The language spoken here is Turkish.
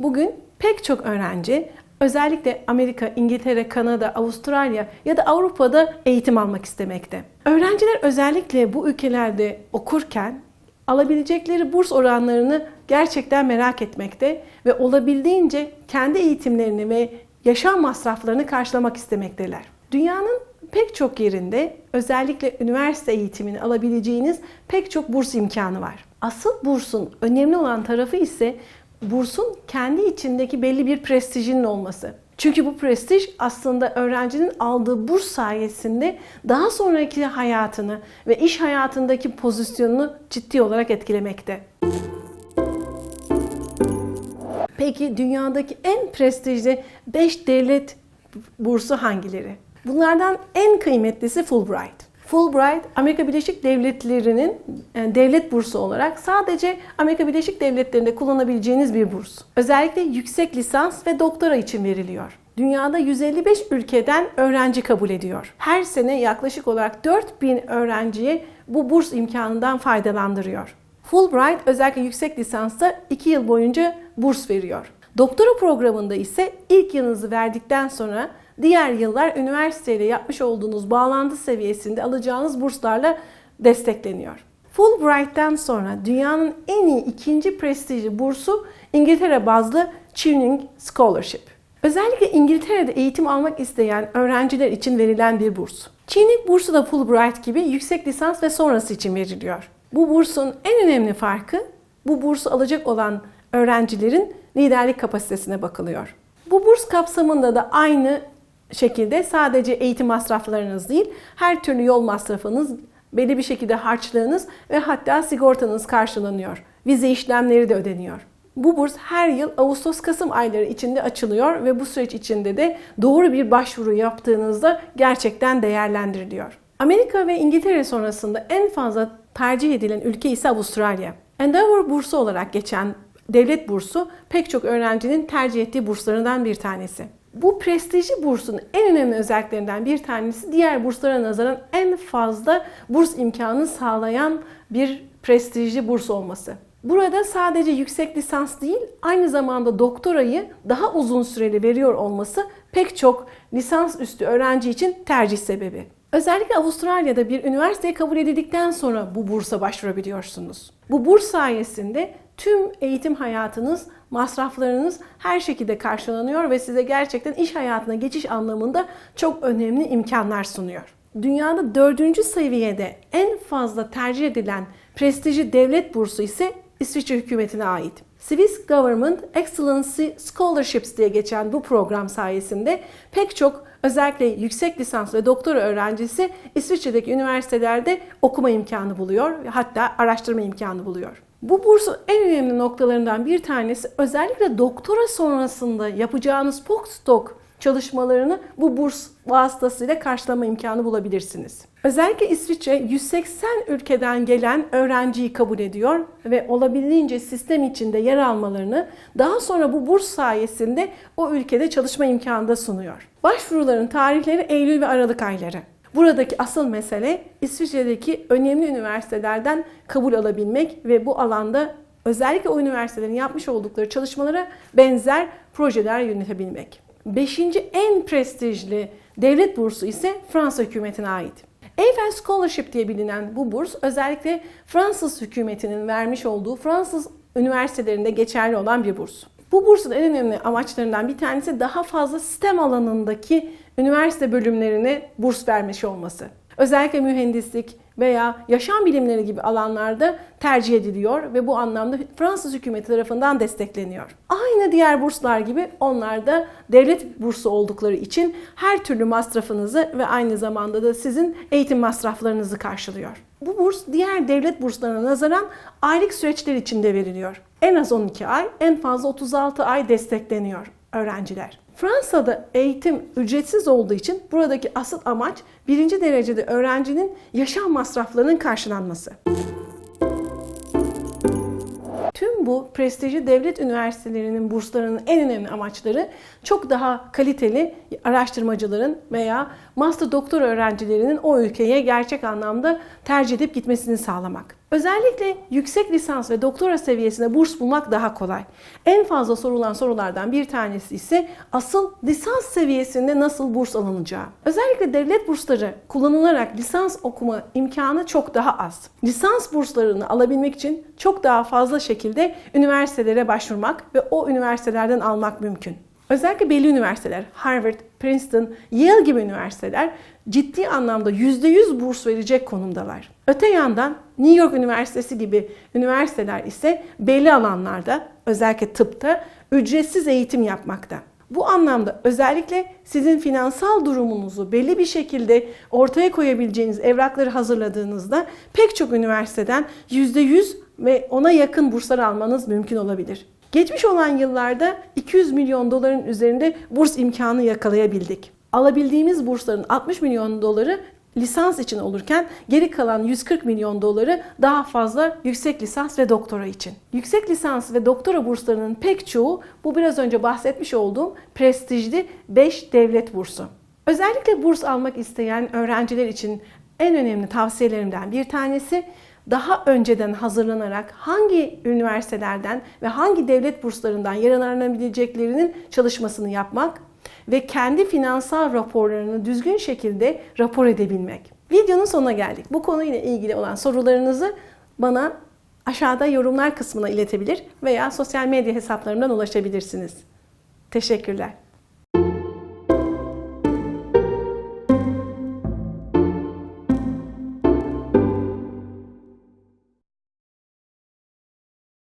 Bugün pek çok öğrenci özellikle Amerika, İngiltere, Kanada, Avustralya ya da Avrupa'da eğitim almak istemekte. Öğrenciler özellikle bu ülkelerde okurken alabilecekleri burs oranlarını gerçekten merak etmekte ve olabildiğince kendi eğitimlerini ve yaşam masraflarını karşılamak istemekteler. Dünyanın pek çok yerinde özellikle üniversite eğitimini alabileceğiniz pek çok burs imkanı var. Asıl bursun önemli olan tarafı ise bursun kendi içindeki belli bir prestijinin olması. Çünkü bu prestij aslında öğrencinin aldığı burs sayesinde daha sonraki hayatını ve iş hayatındaki pozisyonunu ciddi olarak etkilemekte. Peki dünyadaki en prestijli 5 devlet bursu hangileri? Bunlardan en kıymetlisi Fulbright. Fulbright, Amerika Birleşik Devletleri'nin yani devlet bursu olarak sadece Amerika Birleşik Devletleri'nde kullanabileceğiniz bir burs. Özellikle yüksek lisans ve doktora için veriliyor. Dünyada 155 ülkeden öğrenci kabul ediyor. Her sene yaklaşık olarak 4000 öğrenciye bu burs imkanından faydalandırıyor. Fulbright özellikle yüksek lisansta 2 yıl boyunca burs veriyor. Doktora programında ise ilk yılınızı verdikten sonra diğer yıllar üniversiteyle yapmış olduğunuz bağlantı seviyesinde alacağınız burslarla destekleniyor. Fulbright'ten sonra dünyanın en iyi ikinci prestijli bursu İngiltere bazlı Turing Scholarship. Özellikle İngiltere'de eğitim almak isteyen öğrenciler için verilen bir burs. Turing bursu da Fulbright gibi yüksek lisans ve sonrası için veriliyor. Bu bursun en önemli farkı bu bursu alacak olan öğrencilerin liderlik kapasitesine bakılıyor. Bu burs kapsamında da aynı şekilde sadece eğitim masraflarınız değil, her türlü yol masrafınız, belli bir şekilde harçlığınız ve hatta sigortanız karşılanıyor. Vize işlemleri de ödeniyor. Bu burs her yıl Ağustos-Kasım ayları içinde açılıyor ve bu süreç içinde de doğru bir başvuru yaptığınızda gerçekten değerlendiriliyor. Amerika ve İngiltere sonrasında en fazla tercih edilen ülke ise Avustralya. Endeavor bursu olarak geçen devlet bursu pek çok öğrencinin tercih ettiği burslarından bir tanesi. Bu prestijli bursun en önemli özelliklerinden bir tanesi diğer burslara nazaran en fazla burs imkanı sağlayan bir prestijli burs olması. Burada sadece yüksek lisans değil, aynı zamanda doktorayı daha uzun süreli veriyor olması pek çok lisans üstü öğrenci için tercih sebebi. Özellikle Avustralya'da bir üniversiteye kabul edildikten sonra bu bursa başvurabiliyorsunuz. Bu burs sayesinde tüm eğitim hayatınız, masraflarınız her şekilde karşılanıyor ve size gerçekten iş hayatına geçiş anlamında çok önemli imkanlar sunuyor. Dünyada dördüncü seviyede en fazla tercih edilen prestijli devlet bursu ise İsviçre hükümetine ait. Swiss Government Excellency Scholarships diye geçen bu program sayesinde pek çok özellikle yüksek lisans ve doktora öğrencisi İsviçre'deki üniversitelerde okuma imkanı buluyor hatta araştırma imkanı buluyor. Bu bursun en önemli noktalarından bir tanesi özellikle doktora sonrasında yapacağınız postdoc çalışmalarını bu burs vasıtasıyla karşılama imkanı bulabilirsiniz. Özellikle İsviçre 180 ülkeden gelen öğrenciyi kabul ediyor ve olabildiğince sistem içinde yer almalarını daha sonra bu burs sayesinde o ülkede çalışma imkanı da sunuyor. Başvuruların tarihleri Eylül ve Aralık ayları. Buradaki asıl mesele İsviçre'deki önemli üniversitelerden kabul alabilmek ve bu alanda özellikle o üniversitelerin yapmış oldukları çalışmalara benzer projeler yönetebilmek. Beşinci en prestijli devlet bursu ise Fransa hükümetine ait. Eiffel Scholarship diye bilinen bu burs özellikle Fransız hükümetinin vermiş olduğu Fransız üniversitelerinde geçerli olan bir burs. Bu bursun en önemli amaçlarından bir tanesi daha fazla sistem alanındaki üniversite bölümlerine burs vermiş olması. Özellikle mühendislik veya yaşam bilimleri gibi alanlarda tercih ediliyor ve bu anlamda Fransız hükümeti tarafından destekleniyor. Aynı diğer burslar gibi onlar da devlet bursu oldukları için her türlü masrafınızı ve aynı zamanda da sizin eğitim masraflarınızı karşılıyor. Bu burs diğer devlet burslarına nazaran aylık süreçler içinde veriliyor. En az 12 ay, en fazla 36 ay destekleniyor öğrenciler. Fransa'da eğitim ücretsiz olduğu için buradaki asıl amaç birinci derecede öğrencinin yaşam masraflarının karşılanması. Tüm bu prestijli devlet üniversitelerinin burslarının en önemli amaçları çok daha kaliteli araştırmacıların veya master doktor öğrencilerinin o ülkeye gerçek anlamda tercih edip gitmesini sağlamak. Özellikle yüksek lisans ve doktora seviyesinde burs bulmak daha kolay. En fazla sorulan sorulardan bir tanesi ise asıl lisans seviyesinde nasıl burs alınacağı. Özellikle devlet bursları kullanılarak lisans okuma imkanı çok daha az. Lisans burslarını alabilmek için çok daha fazla şekilde üniversitelere başvurmak ve o üniversitelerden almak mümkün. Özellikle belli üniversiteler, Harvard, Princeton, Yale gibi üniversiteler ciddi anlamda %100 burs verecek konumdalar. Öte yandan New York Üniversitesi gibi üniversiteler ise belli alanlarda, özellikle tıpta ücretsiz eğitim yapmakta. Bu anlamda özellikle sizin finansal durumunuzu belli bir şekilde ortaya koyabileceğiniz evrakları hazırladığınızda pek çok üniversiteden %100 ve ona yakın burslar almanız mümkün olabilir. Geçmiş olan yıllarda 200 milyon doların üzerinde burs imkanı yakalayabildik. Alabildiğimiz bursların 60 milyon doları lisans için olurken geri kalan 140 milyon doları daha fazla yüksek lisans ve doktora için. Yüksek lisans ve doktora burslarının pek çoğu bu biraz önce bahsetmiş olduğum prestijli 5 devlet bursu. Özellikle burs almak isteyen öğrenciler için en önemli tavsiyelerimden bir tanesi daha önceden hazırlanarak hangi üniversitelerden ve hangi devlet burslarından yararlanabileceklerinin çalışmasını yapmak ve kendi finansal raporlarını düzgün şekilde rapor edebilmek. Videonun sonuna geldik. Bu konuyla ilgili olan sorularınızı bana aşağıda yorumlar kısmına iletebilir veya sosyal medya hesaplarımdan ulaşabilirsiniz. Teşekkürler.